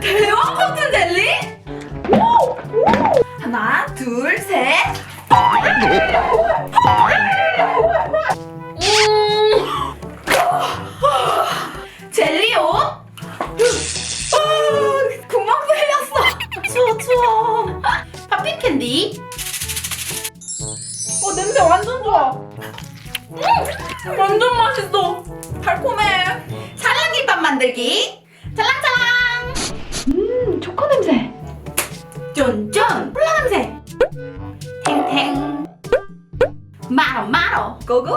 대왕 커튼 젤리? 하나, 둘, 셋. 음. 젤리 옷? 아, 구멍 뚫렸어. 추워, 추워. 팝핀 캔디? 어, 냄새 완전 좋아. 음, 완전 맛있어. 달콤해. 만들기. 찰랑찰랑. 음, 초코 냄새. 쫀쫀. 콜라 냄새. 탱탱. 마로 마로. 고고.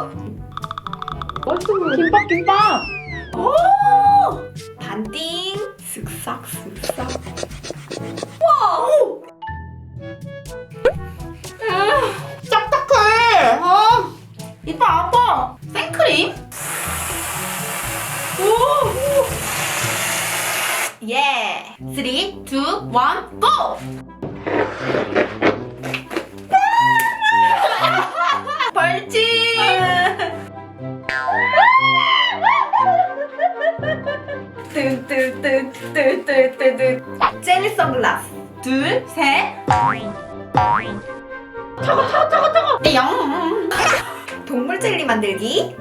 맛있어 보여. 김밥 김밥. 오! 반띵. 쓱싹 쓱싹. 와! 오! 음, 딱딱해. 어. 이빨 아파. 생크림. 예. 3, 2, 1, 고! 벌칙! 뚜뚜뚜뚜뚜뚜뚜 젤리 선글라스 둘, 셋 차가 차가 차가 차가 영 동물 젤리 만들기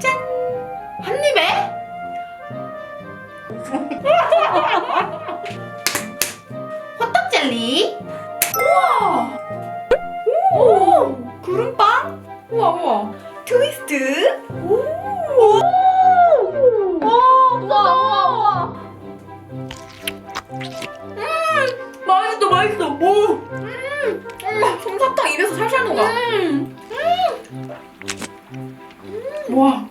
짠! 한 입에? 호떡 젤리? 우와! 오! 구름빵? 우와 우와. 트위스트? 오! 우와 우와 우와. 음 맛있어 맛있어. 오! 음, 엄마 솜사탕 입에서 살살 녹아. 음. 와